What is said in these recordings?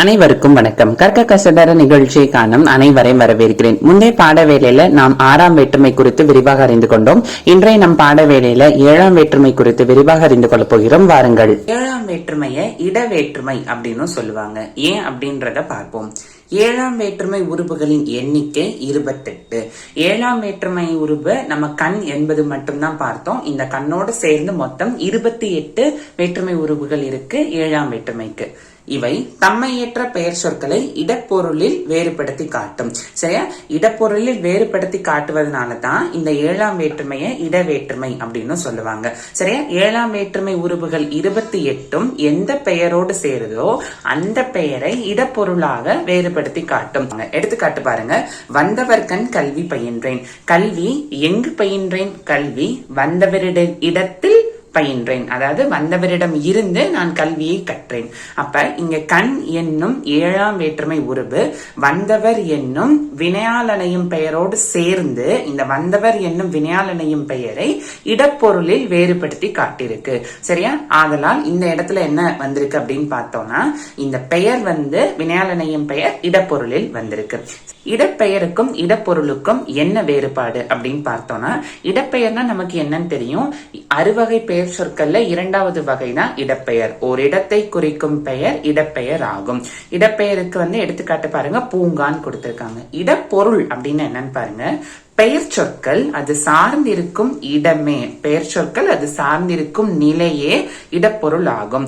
அனைவருக்கும் வணக்கம். கற்க கசடர நிகழ்ச்சியை காணும் அனைவரையும் வரவேற்கிறேன். முந்தைய பாட வேளையில நாம் ஆறாம் வேற்றுமை குறித்து விரிவாக அறிந்து கொண்டோம். இன்றைய நம் பாட வேளையில ஏழாம் வேற்றுமை குறித்து விரிவாக அறிந்து கொள்ள போகிறோம். வாருங்கள். ஏழாம் வேற்றுமைய இட வேற்றுமை அப்படின்னு சொல்லுவாங்க. ஏன் அப்படின்றத பார்ப்போம். ஏழாம் வேற்றுமை உறுப்புகளின் எண்ணிக்கை இருபத்தெட்டு. ஏழாம் வேற்றுமை உறுப்பு நம்ம கண் என்பது மட்டும்தான் பார்த்தோம். இந்த கண்ணோடு சேர்ந்து மொத்தம் இருபத்தி எட்டு வேற்றுமை உறுப்புகள் இருக்கு ஏழாம் வேற்றுமைக்கு. இவை தம்மையேற்ற பெயர் சொற்களை இடப்பொருளில் வேறுபடுத்தி காட்டும். சரியா? இடப்பொருளில் வேறுபடுத்தி காட்டுவதனால தான் இந்த ஏழாம் வேற்றுமையை இடவேற்றுமை அப்படின்னு சொல்லுவாங்க. சரியா? ஏழாம் வேற்றுமை உருவுகள் இருபத்தி எட்டும் எந்த பெயரோடு சேருதோ அந்த பெயரை இடப்பொருளாக வேறுபடுத்தி காட்டும். எடுத்துக்காட்டு பாருங்க. வந்தவர் கண் கல்வி பயின்றேன். கல்வி எங்கு பயின்றேன்? கல்வி வந்தவரிட இடத்தில் பயின்றேன். அதாவது வந்தவரிடம் இருந்து நான் கல்வியை கற்றேன். அப்ப இங்க கண் என்னும் ஏழாம் வேற்றுமை உருவு வந்தவர் என்னும் வினையாளனையும் பெயரோடு சேர்ந்து இந்த வந்தவர் என்னும் வினையாளனையும் பெயரை இடப்பொருளில் வேறுபடுத்தி காட்டியிருக்கு. சரியா? ஆதலால் இந்த இடத்துல என்ன வந்திருக்கு அப்படின்னு பார்த்தோம்னா இந்த பெயர் வந்து வினையாளனையும் பெயர் இடப்பொருளில் வந்திருக்கு. இடப்பெயருக்கும் இடப்பொருளுக்கும் என்ன வேறுபாடு அப்படின்னு பார்த்தோம்னா இடப்பெயர்னா நமக்கு என்னன்னு தெரியும். அறுவகை பெயர் சொற்கள்ல இரண்டாவது வகைனா இடப்பெயர். ஒரு இடத்தை குறிக்கும் பெயர் இடப்பெயர் ஆகும் இடப்பெயருக்கு வந்து எடுத்துக்காட்டு பாருங்க பூங்கான்னு கொடுத்திருக்காங்க. இடப்பொருள் அப்படின்னு என்னன்னு பாருங்க. பெயர் சொற்கள் அது சார்ந்திருக்கும் இடமே. பெயர் சொற்கள் அது சார்ந்திருக்கும் நிலையே இடப்பொருள் ஆகும்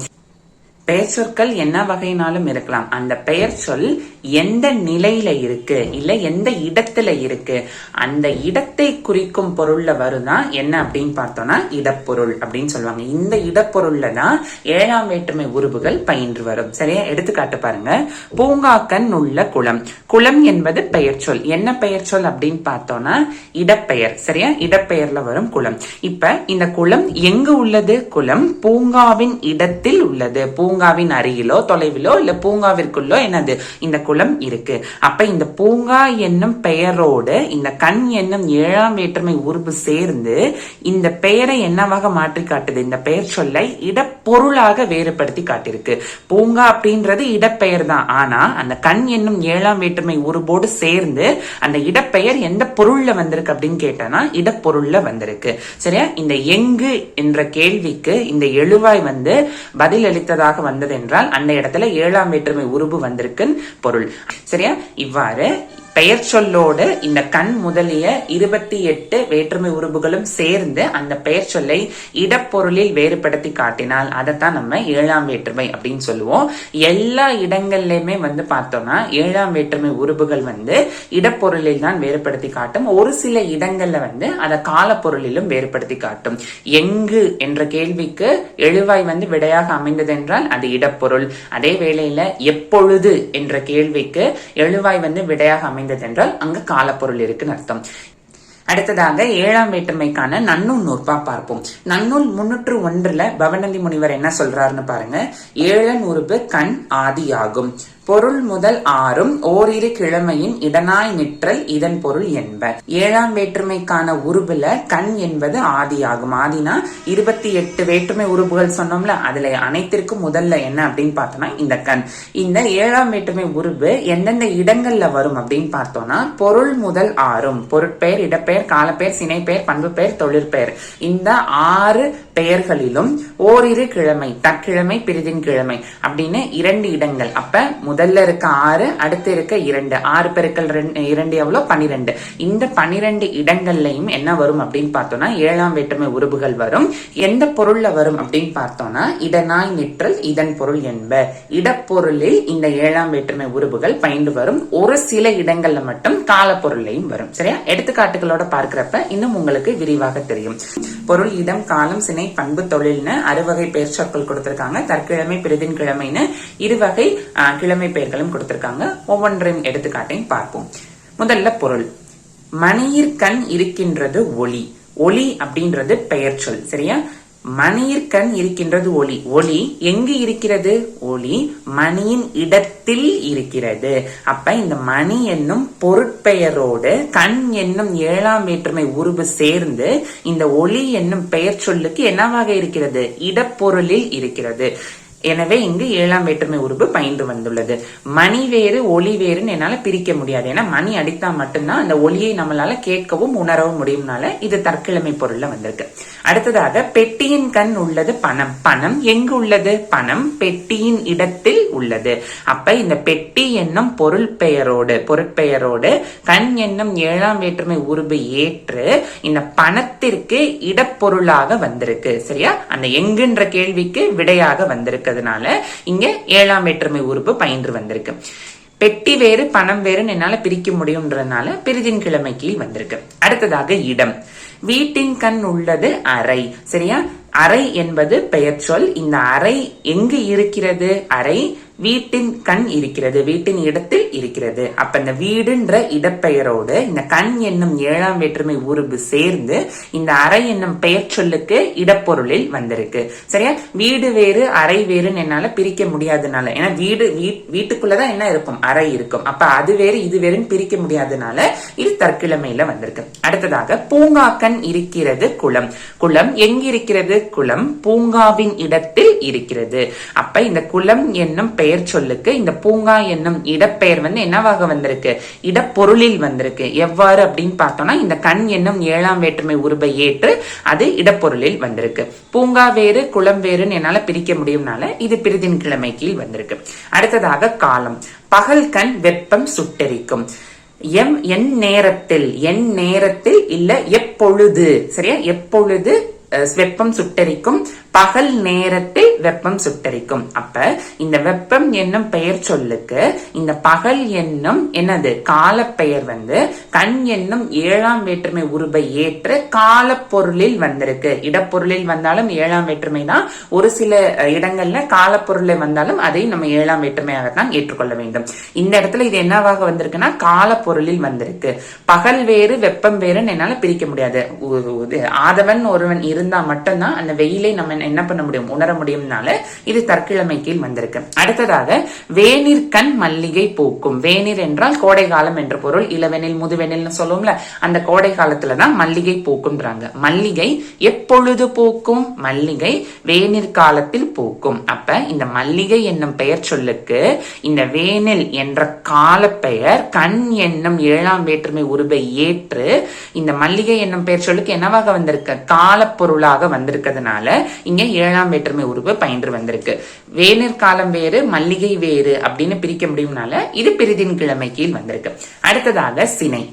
பெயர் சொற்கள் என்ன வகையினாலும் இருக்கலாம். அந்த பெயர் சொல் எந்த நிலையில இருக்கு? இல்ல எந்த இடத்துல இருக்கு? அந்த இடத்தை குறிக்கும் பொருள்ல வருதா? என்ன அப்படின்னு பார்த்தோம்னா இடப்பொருள் அப்படின்னு சொல்லுவாங்க. இந்த இடப்பொருள்ல தான் ஏழாம் வேற்றுமை உருவுகள் பயின்று வரும். சரியா? எடுத்துக்காட்டு பாருங்க. பூங்காக்கன் உள்ள குளம். குளம் என்பது பெயர் சொல். என்ன பெயர் சொல் அப்படின்னு பார்த்தோம்னா இடப்பெயர். சரியா? இடப்பெயர்ல வரும் குளம். இப்ப இந்த குளம் எங்கு உள்ளது? குளம் பூங்காவின் இடத்தில் உள்ளது. பூங்கா பூங்காவின் அருகிலோ தொலைவிலோ இல்ல பூங்காவிற்குள்ளோ என்னது? இந்த குளம் இருக்கு. அப்ப இந்த பூங்கா என்னும் பெயரோடு இந்த கண் என்னும் ஏழாம் வேற்றுமை உருவு சேர்ந்து இந்த பெயரை என்னவாக மாற்றி காட்டுது? இந்த பெயர் சொல்லை இடப்பொருளாக வேறுபடுத்தி காட்டியிருக்கு. பூங்கா அப்படின்றது இடப்பெயர் தான். ஆனா அந்த கண் என்னும் ஏழாம் வேற்றுமை உருவோடு சேர்ந்து அந்த இடப்பெயர் எந்த பொருள்ல வந்திருக்கு அப்படின்னு கேட்டனா இடப்பொருள்ல வந்திருக்கு. சரியா? இந்த எங்கு என்ற கேள்விக்கு இந்த எழுவாய் வந்து பதில் அளித்ததாக வந்தது என்றால் அந்த இடத்துல ஏழாம் வேற்றுமை உருவு வந்திருக்குன்னு பொருள். சரியா? இவ்வாறு பெயர் சொல்லோடு இந்த கண் முதலிய இருபத்தி எட்டு வேற்றுமை உருவுகளும் சேர்ந்து அந்த பெயர் சொல்லை இடப்பொருளில் வேறுபடுத்தி காட்டினால் அதைத்தான் நம்ம ஏழாம் வேற்றுமை அப்படின்னு சொல்லுவோம். எல்லா இடங்கள்லயுமே வந்து பார்த்தோம்னா ஏழாம் வேற்றுமை உருவுகள் வந்து இடப்பொருளில் தான் வேறுபடுத்தி காட்டும். ஒரு சில இடங்கள்ல வந்து அதை காலப்பொருளிலும் வேறுபடுத்தி காட்டும். எங்கு என்ற கேள்விக்கு எழுவாய் வந்து விடையாக அமைந்தது என்றால் அது இடப்பொருள். அதே வேளையில எப்பொழுது என்ற கேள்விக்கு எழுவாய் வந்து விடையாக அமைந்தது என்றால் அங்கு காலப்பொருள் இருக்குன்னு அர்த்தம். அடுத்ததாக ஏழாம் வேற்றுமைக்கான நன்னூல் நூற்பா பார்ப்போம். நன்னூல் முன்னூற்று ஒன்றுல பவநந்தி முனிவர் என்ன சொல்றாருன்னு பாருங்க. ஏழன் உறுப்பு கண் ஆதியாகும். பொருள் முதல் ஆறும் ஓரிரு கிழமையின் இடனாய் நிற்றல் இதன் பொருள் என்ப. ஏழாம் வேற்றுமைக்கான உருபுல கண் என்பது ஆதியாகும். ஆதினா இருபத்தி எட்டு வேற்றுமை உருபுகள் சொன்னோம்ல அதுல அனைத்திற்கும் முதல்ல என்ன அப்படின்னு பார்த்தோம்னா இந்த கண். இந்த ஏழாம் வேற்றுமை உருபு எந்தெந்த இடங்கள்ல வரும் அப்படின்னு பார்த்தோம்னா பொருள் முதல் ஆறும் பொருட்பெயர் இடப்பெயர் காலப்பெயர் சினைப்பெயர் பண்பு பெயர் தொழிற்பெயர் இந்த ஆறு பெயர்களிலும் ஓரிரு கிழமை தற்கிழமை பிரிதின் கிழமை அப்படின்னு இரண்டு இடங்கள். அப்ப முதல்ல இருக்க ஆறு அடுத்து இருக்க இரண்டு. ஆறு பெருக்கள் இரண்டு எவ்வளோ? பனிரெண்டு. இந்த பனிரெண்டு இடங்கள்லையும் என்ன வரும் அப்படின்னு பார்த்தோம்னா ஏழாம் வேற்றுமை உருபுகள் வரும். எந்த பொருள்ல வரும் அப்படின்னு பார்த்தோம்னா இடனாய் நிற்றல் இதன் பொருள் என்ப. இடப்பொருளில் இந்த ஏழாம் வேற்றுமை உருபுகள் பயின்று வரும். ஒரு சில இடங்கள்ல மட்டும் காலப்பொருளையும் வரும். சரியா? எடுத்துக்காட்டுகளோட கண்ணோட பார்க்கிறப்ப இன்னும் உங்களுக்கு விரிவாக தெரியும். பொருள் இடம் காலம் சினை பண்பு தொழில்னு அறுவகை பெயர் சொற்கள் கொடுத்திருக்காங்க. தற்கிழமை பிரிதின் கிழமைன்னு இருவகை கிழமை பெயர்களும் கொடுத்திருக்காங்க. ஒவ்வொன்றையும் எடுத்துக்காட்டையும் பார்ப்போம். முதல்ல பொருள். மணியிற்கண் இருக்கின்றது ஒளி. ஒளி அப்படின்றது பெயர் சொல். சரியா? மணியிற்கண் இருக்கின்றது ஒளி. ஒளி எங்கு இருக்கிறது? ஒளி மணியின் இடத்தில் இருக்கிறது. அப்ப இந்த மணி என்னும் பொருட்பெயரோடு கண் என்னும் ஏழாம் வேற்றுமை உருவு சேர்ந்து இந்த ஒளி என்னும் பெயர் சொல்லுக்கு என்னவாக இருக்கிறது? இடப்பொருளில் இருக்கிறது. எனவே இங்கு ஏழாம் வேற்றுமை உறுப்பு பயின்று வந்துள்ளது. மணி வேறு ஒளி வேறுன்னு என்னால பிரிக்க முடியாது. ஏன்னா மணி அடித்தா மட்டும்தான் அந்த ஒளியை நம்மளால கேட்கவும் உணரவும் முடியும்னால இது தற்கிழமை பொருள்ல வந்திருக்கு. அடுத்ததாக பெட்டியின் கண் உள்ளது பணம். பணம் எங்கு உள்ளது? பணம் பெட்டியின் இடத்தில் உள்ளது. அப்ப இந்த பெட்டி என்னும் பொருள் பெயரோடு பொருட்பெயரோடு கண் என்னும் ஏழாம் வேற்றுமை உருபு ஏற்று இந்த பணத்திற்கு இடப்பொருளாக வந்திருக்கு. சரியா? அந்த எங்குன்ற கேள்விக்கு விடையாக வந்திருக்கு. இருக்கிறதுனால இங்க ஏழாம் வேற்றுமை உறுப்பு பயின்று வந்திருக்கு. பெட்டி வேறு பணம் வேறுன்னு என்னால பிரிக்க முடியும்ன்றதுனால பிரிதின் கிழமை கீழ் வந்திருக்கு. அடுத்ததாக இடம். வீட்டின் கண் உள்ளது அறை. சரியா? அறை என்பது பெயர் சொல். இந்த அறை எங்கு இருக்கிறது? அறை வீட்டின் கண் இருக்கிறது வீட்டின் இடத்தில் இருக்கிறது. அப்ப இந்த வீடுன்ற இடப்பெயரோடு இந்த கண் என்னும் ஏழாம் வேற்றுமை உருபு சேர்ந்து இந்த அறை என்னும் பெயர் சொல்லுக்கு இடப்பொருளில் வந்திருக்கு. சரியா? வீடு வேறு அறை வேறுன்னு என்னால பிரிக்க முடியாதனால. ஏன்னா வீடு வீட்டுக்குள்ளதான் என்ன இருக்கும்? அறை இருக்கும். அப்ப அது வேறு இது வேறுன்னு பிரிக்க முடியாதனால இது தற்கிழமையில வந்திருக்கு. அடுத்ததாக பூங்காக்கண் இருக்கிறது குளம். குளம் எங்கிருக்கிறது? குளம் பூங்காவின் இடத்தில் இருக்கிறது. அப்ப இந்த குளம் என்னும் பெயர் பெயர் சொல்லுக்கு இந்த பூங்கா என்னும் இடப்பெயர் வந்து என்னவாக வந்திருக்கு? இடப்பொருளில் வந்திருக்கு. எவ்வாறு அப்படின்னு பார்த்தோம்னா இந்த கண் என்னும் ஏழாம் வேற்றுமை உருபை ஏற்று அது இடப்பொருளில் வந்திருக்கு. பூங்கா வேறு குளம் வேறுன்னு என்னால பிரிக்க முடியும்னால இது பிரிதின் கிழமை கீழ் வந்திருக்கு. அடுத்ததாக காலம். பகல் கண் வெப்பம் சுட்டரிக்கும். எம் என் நேரத்தில் என் நேரத்தில் இல்ல எப்பொழுது? சரியா? எப்பொழுது வெப்பம் சுட்டரிக்கும்? பகல் நேரத்தில் வெப்பம் சுட்டரிக்கும். அப்ப இந்த வெப்பம் என்னும் பெயர் சொல்லுக்கு இந்த பகல் என்னும் என்னது காலப்பெயர் வந்து கண் என்னும் ஏழாம் வேற்றுமை உருவை ஏற்று காலப்பொருளில் வந்திருக்கு. இடப்பொருளில் வந்தாலும் ஏழாம் வேற்றுமை தான். ஒரு சில இடங்கள்ல இடங்கள்ல காலப்பொருளை வந்தாலும் அதை நம்ம ஏழாம் வேற்றுமையாகத்தான் ஏற்றுக்கொள்ள வேண்டும். இந்த இடத்துல இது என்னவாக வந்திருக்குன்னா காலப்பொருளில் வந்திருக்கு. பகல் வேறு வெப்பம் வேறுன்னு என்னால பிரிக்க முடியாது. உ- ஆதவன் ஒருவன் இருந்தா மட்டும்தான் அந்த வெயிலை நம்ம என்ன பண்ண முடியும் உணர முடியும். முடியும்னால இது தற்கிழமை கீழ் வந்திருக்கு. அடுத்ததாக வேநீர் கண் மல்லிகை பூக்கும். வேநீர் என்றால் கோடை காலம் என்ற பொருள். இளவெனில் முதுவெனில்னு சொல்லுவோம்ல அந்த கோடை காலத்துல தான் மல்லிகை பூக்கும்ன்றாங்க. மல்லிகை எப்பொழுது பூக்கும்? மல்லிகை வேநீர் காலத்தில் பூக்கும். அப்ப இந்த மல்லிகை என்னும் பெயர் சொல்லுக்கு இந்த வேனில் என்ற கால பெயர் கண் என்னும் ஏழாம் வேற்றுமை உருவை ஏற்று இந்த மல்லிகை என்னும் பெயர் சொல்லுக்கு என்னவாக வந்திருக்கு? காலப்பொருளாக வந்திருக்கிறதுனால இங்க ஏழாம் வேற்றுமை உருவ பயின்று வந்திருக்கு. வேனிற் காலம் வேறு மல்லிகை வேறு அப்படின்னு பிரிக்க முடியும்னால இது பிரிதின் கிழமை கீழ் வந்திருக்கு. அடுத்ததாக சினை.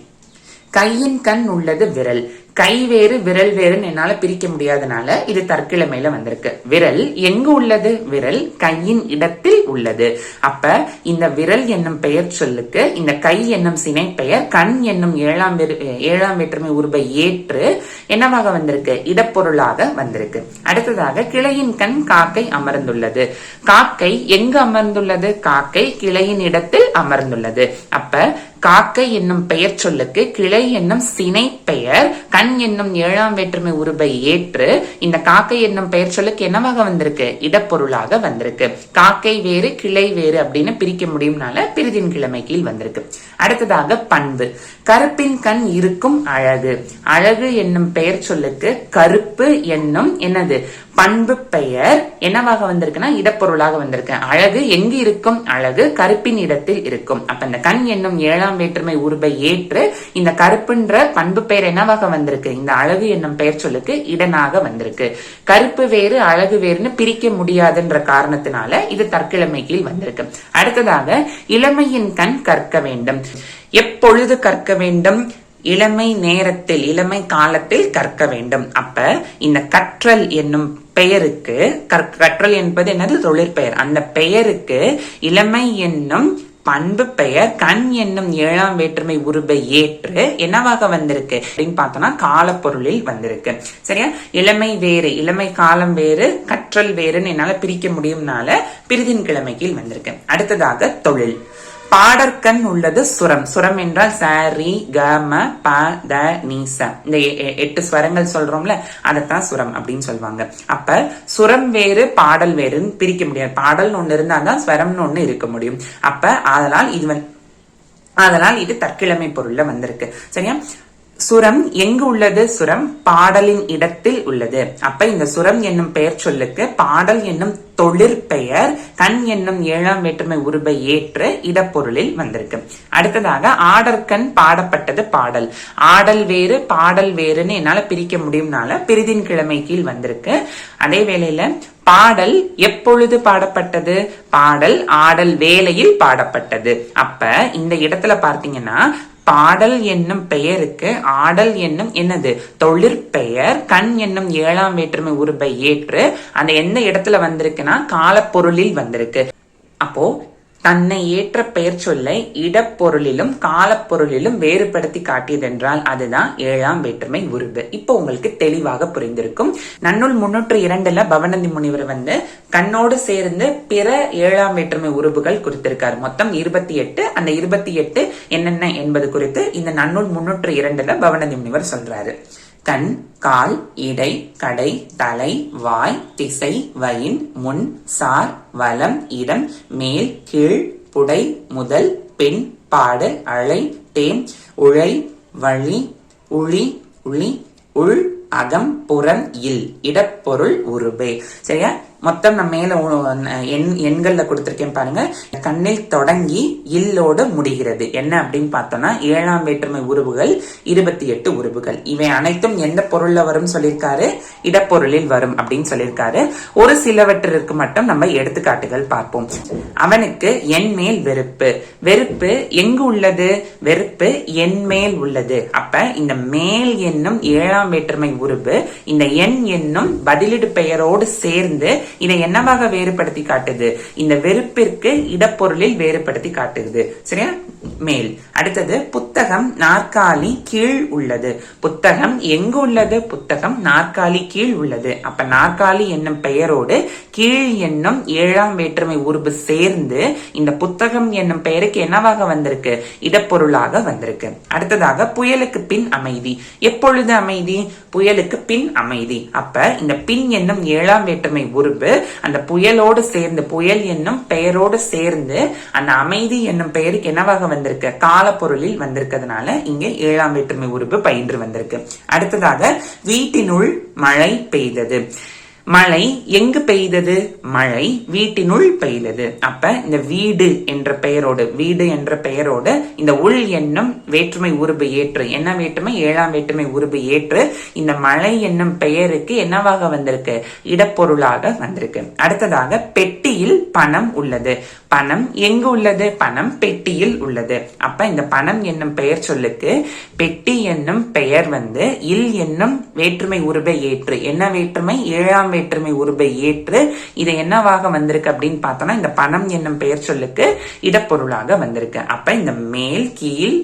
கையின் கண் உள்ளது விரல். கை வேறு விரல் வேறுன்னு என்னால பிரிக்க முடியாதனால இது தற்கிழமையில வந்திருக்கு. விரல் எங்கு உள்ளது? விரல் கையின் இடத்தில் உள்ளது. அப்ப இந்த விரல் என்னும் பெயர் சொல்லுக்கு இந்த கை என்னும் சினை பெயர் கண் என்னும் ஏழாம் ஏழாம் வேற்றுமை உருவை ஏற்று என்னவாக வந்திருக்கு? இடப்பொருளாக வந்திருக்கு. அடுத்ததாக கிளையின் கண் காக்கை அமர்ந்துள்ளது. காக்கை எங்கு அமர்ந்துள்ளது? காக்கை கிளையின் இடத்தில் அமர்ந்துள்ளது. அப்ப காக்கை என்னும் பெயர் சொல்லுக்கு கிளை என்னும் சினை பெயர் கண் என்னும் ஏழாம் வேற்றுமை உருபை ஏற்று இந்த காக்கை என்னும் பெயர் சொல்லுக்கு என்னவாக வந்திருக்கு? இடப்பொருளாக வந்திருக்கு. காக்கை வேறு கிளை வேறு அப்படின்னு பிரிக்க முடியும்னால பிரிதின் கிழமை கீழ் வந்திருக்கு. அடுத்ததாக பண்பு. கருப்பின் கண் இருக்கும் அழகு. அழகு என்னும் பெயர் சொல்லுக்கு கருப்பு என்னும் என்னது? பண்பு பெயர் என்னவாக வந்திருக்குன்னா இடப்பொருளாக வந்திருக்கு. அழகு எங்கு இருக்கும்? அழகு கருப்பின் இடத்தில் இருக்கும். அப்ப இந்த கண் என்னும் ஏழாம் வேற்றுமை உருவை ஏற்று இந்த கருப்புன்ற பண்பு பெயர் என்னவாக வந்திருக்கு? இந்த அழகு என்னும் பெயர் சொல்லுக்கு இடனாக வந்திருக்கு. கருப்பு வேறு அழகு வேறுன்னு பிரிக்க முடியாதுன்ற காரணத்தினால இது தற்கிழமை கீழ் வந்திருக்கு. அடுத்ததாக இளமையின் கண் கற்க வேண்டும். எப்பொழுது கற்க வேண்டும்? இளமை நேரத்தில் இளமை காலத்தில் கற்க வேண்டும். அப்ப இந்த கற்றல் என்னும் பெயருக்கு கற்- கற்றல் என்பது என்னது? தொழிற்பெயர் அந்த பெயருக்கு இளமை என்னும் பண்பு பெயர் கண் என்னும் ஏழாம் வேற்றுமை உருபை ஏற்று என்னவாக வந்திருக்கு? அப்படின்னு பார்த்தோம்னா காலப்பொருளில் வந்திருக்கு. சரியா? இளமை வேறு இளமை காலம் வேறு கற்றல் வேறுன்னு என்னால பிரிக்க முடியும்னால பிரிதின் கிழமைக்கு வந்திருக்கு. அடுத்ததாக தொழில். பாடற்கண் உள்ளது சுரம். சுரம் என்றால் சாரி கம ப த நீச இந்த எ- எட்டு ஸ்வரங்கள் சொல்றோம்ல அதைத்தான் சுரம் அப்படின்னு சொல்லுவாங்க அப்ப சுரம் வேறு பாடல் வேறுன்னு பிரிக்க முடியாது. பாடல்னு ஒண்ணு இருந்தா தான் ஸ்வரம்னு ஒண்ணு இருக்க முடியும். அப்ப அதனால் இது வந்து அதனால் இது தற்கிழமை பொருள்ல வந்திருக்கு. சரியா? சுரம் எங்கு உள்ளது? சுரம் பாடலின் இடத்தில் உள்ளது. அப்ப இந்த சுரம் என்னும் பெயர் சொல்லுக்கு பாடல் என்னும் தொழிற்பெயர் கண் என்னும் ஏழாம் வேற்றுமை உருபை ஏற்று இடப்பொருளில் வந்திருக்கு. அடுத்ததாக ஆடற்கண் பாடப்பட்டது பாடல். ஆடல் வேறு பாடல் வேறுன்னு என்னால பிரிக்க முடியும்னால பிரிதின் கிழமை கீழ் வந்திருக்கு. அதே வேளையில பாடல் எப்பொழுது பாடப்பட்டது? பாடல் ஆடல் வேலையில் பாடப்பட்டது. அப்ப இந்த இடத்துல பார்த்தீங்கன்னா பாடல் என்னும் பெயருக்கு ஆடல் என்னும் என்னது? தொழிற்பெயர் கண் என்னும் ஏழாம் வேற்றுமை உருபை ஏற்று அந்த எந்த இடத்துல வந்திருக்குன்னா காலப்பொருளில் வந்திருக்கு. அப்போ தன்னை ஏற்ற பெயர் சொல்லை இடப்பொருளிலும் காலப்பொருளிலும் வேறுபடுத்தி காட்டியதென்றால் அதுதான் ஏழாம் வேற்றுமை உருவு இப்போ உங்களுக்கு தெளிவாக புரிந்திருக்கும். நன்னூல் முன்னூற்று இரண்டுல பவனந்தி முனிவர் வந்து கண்ணோடு சேர்ந்து பிற ஏழாம் வேற்றுமை உருவுகள் குறித்திருக்காரு. மொத்தம் இருபத்தி எட்டு அந்த இருபத்தி எட்டு என்னென்ன என்பது குறித்து இந்த நன்னூல் முன்னூற்று இரண்டுல பவனந்தி முனிவர் சொல்றாரு. கண் கால் இடை கடை தலை வாய் திசை வயின் முன் சார் வலம் இடம் மேல் கீழ் புடை முதல் பெண் பாடு அழை தேம் உழை வழி உளி உளி உள் அகம் புறம் இல் இடப்பொருள் உருபே. சரியா? மொத்தம் நான் மேல எண் எண்கள்ல கொடுத்திருக்கேன் பாருங்க. கண்ணில் தொடங்கி இல்லோடு முடிகிறது. என்ன அப்படின்னு பார்த்தோம்னா ஏழாம் வேற்றுமை உருவுகள் இருபத்தி எட்டு உருவுகள். இவை அனைத்தும் எந்த பொருள்ல வரும் சொல்லியிருக்காரு? இடப்பொருளில் வரும் அப்படின்னு சொல்லியிருக்காரு. ஒரு சிலவற்றிற்கு மட்டும் நம்ம எடுத்துக்காட்டுகள் பார்ப்போம். அவனுக்கு என் மேல் வெறுப்பு. வெறுப்பு எங்கு உள்ளது? வெறுப்பு என் மேல் உள்ளது. அப்ப இந்த மேல் என்னும் ஏழாம் வேற்றுமை உருவு இந்த எண் என்னும் பதிலிடு பெயரோடு சேர்ந்து இதை என்னவாக வேறுபடுத்தி காட்டுது? இந்த வெறுப்பிற்கு இடப்பொருளில் வேறுபடுத்தி காட்டுது. சரியா? மேல். அடுத்தது புத்தகம் நாற்காலி கீழ் உள்ளது. புத்தகம் எங்கு உள்ளது? புத்தகம் நாற்காலி கீழ் உள்ளது. அப்ப நாற்காலி என்னும் பெயரோடு கீழ் என்னும் ஏழாம் வேற்றுமை உருபு சேர்ந்து இந்த புத்தகம் என்னும் பெயருக்கு என்னவாக வந்திருக்கு? இடப்பொருளாக வந்திருக்கு. அடுத்ததாக புயலுக்கு பின் அமைதி. எப்பொழுது அமைதி? புயலுக்கு பின் அமைதி. அப்ப இந்த பின் என்னும் ஏழாம் வேற்றுமை உருபு உருவு அந்த புயலோடு சேர்ந்து புயல் என்னும் பெயரோடு சேர்ந்து அந்த அமைதி என்னும் பெயருக்கு என்னவாக வந்திருக்கு? காலப்பொருளில் வந்திருக்கிறதுனால இங்க ஏழாம் வேற்றுமை உறுப்பு பயின்று வந்திருக்கு. அடுத்ததாக வீட்டினுள் மழை பெய்தது. மழை எங்கு பெய்தது? மழை வீட்டினுள் பெய்தது. அப்ப இந்த வீடு என்ற பெயரோடு வீடு என்ற பெயரோடு இந்த உள் என்னும் வேற்றுமை உருபு ஏற்று. என்ன வேற்றுமை? ஏழாம் வேற்றுமை உருபு ஏற்று. இந்த மழை என்னும் பெயருக்கு என்னவாக வந்திருக்கு? இடப்பொருளாக வந்திருக்கு. அடுத்ததாக பெட்டியில் பணம் உள்ளது. பணம் எங்கு உள்ளது? பணம் பெட்டியில் உள்ளது. அப்ப இந்த பணம் என்னும் பெயர் சொல்லுக்கு பெட்டி என்னும் பெயர் வந்து இல் என்னும் வேற்றுமை உருபை ஏற்று. என்ன வேற்றுமை? ஏழாம் வேற்றுமை உருபை ஏற்று இது என்னவாக வந்திருக்கு அப்படின்னு பார்த்தோம்னா இந்த பணம் என்னும் பெயர் சொல்லுக்கு இடப்பொருளாக வந்திருக்கு. அப்ப இந்த மேல் கீழ்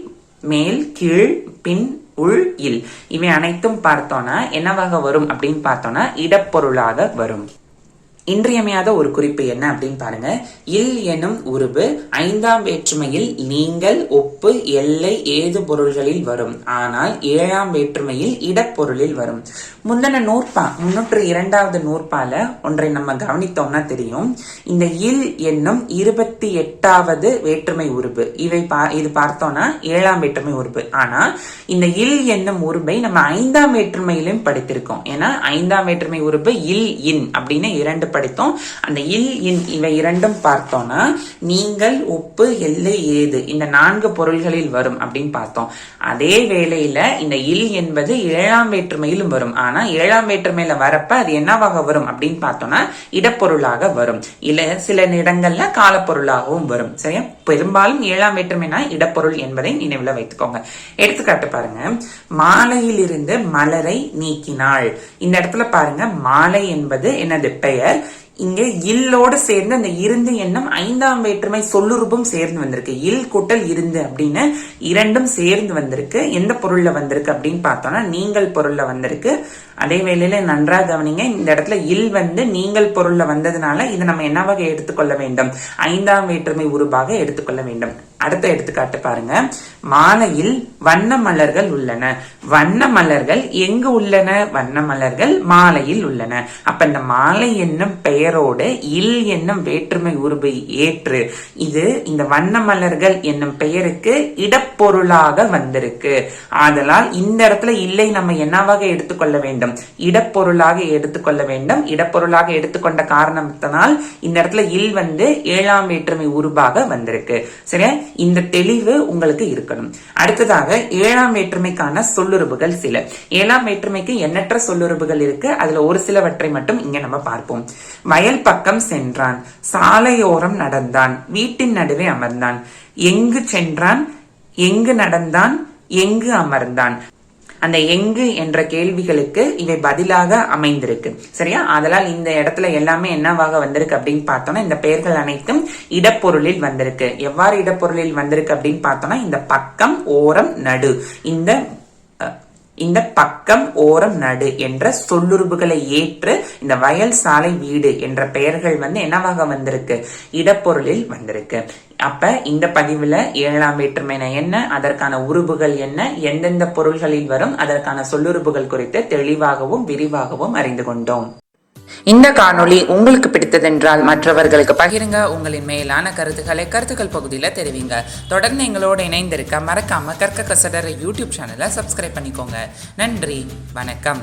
மேல் கீழ் பின் உள் இல் இவை அனைத்தும் பார்த்தோம்னா என்னவாக வரும் அப்படின்னு பார்த்தோம்னா இடப்பொருளாக வரும். இன்றியமையாத ஒரு குறிப்பு என்ன அப்படின்னு பாருங்க. இல் எனும் உருவு ஐந்தாம் வேற்றுமையில் நீங்கள் ஒப்பு எல்லை ஏது பொருள்களில் வரும். ஆனால் ஏழாம் வேற்றுமையில் இடப்பொருளில் வரும். முந்தின நூற்பா முன்னூற்று இரண்டாவது நூற்பால ஒன்றை நம்ம கவனித்தோம்னா தெரியும். இந்த இல் என்னும் இருபத்தி எட்டாவது வேற்றுமை உருவு இவை பா- இது பார்த்தோம்னா ஏழாம் வேற்றுமை உருவு ஆனா இந்த இல் என்னும் உருவை நம்ம ஐந்தாம் வேற்றுமையிலும் படித்திருக்கோம். ஏன்னா ஐந்தாம் வேற்றுமை உருவு இல் இன் அப்படின்னு இரண்டு படித்தோம். அந்த இல் இன் இவை இரண்டும் பார்த்தோம்னா நீங்கள் உப்பு எள்ளு ஏது இந்த நான்கு பொருள்களில் வரும் அப்படின்னு பார்த்தோம். அதே வேளையில இந்த இல் என்பது ஏழாம் வேற்றுமையிலும் வரும். ஆனா ஏழாம் வேற்றுமையில வரப்ப அது என்னவாக வரும் அப்படின்னு பார்த்தோம்னா இடப்பொருளாக வரும். இல்ல சில இடங்கள்ல காலப்பொருளாகவும் வரும். சரியா? பெரும்பாலும் ஏழாம் வேற்றுமைனா இடப்பொருள் என்பதை நினைவுல வைத்துக்கோங்க. எடுத்துக்காட்டு பாருங்க. மாலையிலிருந்து மலரை நீக்கினாள். இந்த இடத்துல பாருங்க மாலை என்பது என்னது? பெயர். இங்க இல்லோடு சேர்ந்து அந்த இருந்து எண்ணம் ஐந்தாம் வேற்றுமை சொல்லுருபும் சேர்ந்து வந்திருக்கு. இல் கூட்டல் இருந்து அப்படின்னு இரண்டும் சேர்ந்து வந்திருக்கு. எந்த பொருள்ல வந்திருக்கு அப்படின்னு பார்த்தோம்னா நீங்கள் பொருள்ல வந்திருக்கு. அதே வேளையில நன்றா கவனிங்க இந்த இடத்துல இல் வந்து நீங்கள் பொருள்ல வந்ததுனால இதை நம்ம என்னவாக எடுத்துக்கொள்ள வேண்டும்? ஐந்தாம் வேற்றுமை உருவாக எடுத்துக்கொள்ள வேண்டும். அடுத்த எடுத்துக்காட்டு பாருங்க. மாலையில் வண்ண மலர்கள் உள்ளன. வண்ண மலர்கள் எங்கு உள்ளன? வண்ண மலர்கள் மாலையில் உள்ளன. அப்ப இந்த மாலை என்னும் பெயரோடு இல் என்னும் வேற்றுமை உருவை ஏற்று இது இந்த வண்ண மலர்கள் என்னும் பெயருக்கு இடப்பொருளாக வந்திருக்கு. ஆதலால் இந்த இடத்துல இல்லை நம்ம என்னவாக எடுத்துக்கொள்ள வேண்டும்? வேண்டும். இடப்பொருளாக எடுத்துக்கொள்ள வேண்டும். இடப்பொருளாக எடுத்துக்கொண்ட காரணத்தினால் இந்த இடத்துல இல் வந்து ஏழாம் வேற்றுமை உருவாக வந்திருக்கு. சரியா? இந்த தெளிவு உங்களுக்கு இருக்கணும். அடுத்ததாக ஏழாம் வேற்றுமைக்கான சொல்லுறுப்புகள் சில. ஏழாம் வேற்றுமைக்கு எண்ணற்ற சொல்லுறுப்புகள் இருக்கு. அதுல ஒரு சிலவற்றை மட்டும் இங்க நம்ம பார்ப்போம். வயல் பக்கம் சென்றான். சாலையோரம் நடந்தான். வீட்டின் நடுவே அமர்ந்தான். எங்கு சென்றான்? எங்கு நடந்தான்? எங்கு அமர்ந்தான்? அந்த எங்கு என்ற கேள்விகளுக்கு இவை பதிலாக அமைந்திருக்கு. சரியா? அதனால் இந்த இடத்துல எல்லாமே என்னவாக வந்திருக்கு அப்படின்னு பார்த்தோம்னா இந்த பெயர்கள் அனைத்தும் இடப்பொருளில் வந்திருக்கு. எவ்வாறு இடப்பொருளில் வந்திருக்கு அப்படின்னு பார்த்தோம்னா இந்த பக்கம் ஓரம் நடு. இந்த இந்த பக்கம் ஓரம் நடு என்ற சொல்லுறுப்புகளை ஏற்று இந்த வயல் சாலை வீடு என்ற பெயர்கள் வந்து என்னவாக வந்திருக்கு? இடப்பொருளில் வந்திருக்கு. அப்ப இந்த பதிவுல ஏழாம் வேற்றுமைனா என்ன அதற்கான உருபுகள் என்ன எந்தெந்த பொருள்களில் வரும் அதற்கான சொல்லுறுப்புகள் குறித்து தெளிவாகவும் விரிவாகவும் அறிந்து கொண்டோம். இந்த காணொளி உங்களுக்கு பிடித்ததென்றால் மற்றவர்களுக்கு பகிருங்க. உங்களின் மேலான கருத்துக்களை கருத்துக்கள் பகுதியில் தெரிவிங்க. தொடர்ந்து எங்களோடு இணைந்திருக்க மறக்காம கற்க கசடர யூடியூப் சேனலை சப்ஸ்கிரைப் பண்ணிக்கோங்க. நன்றி. வணக்கம்.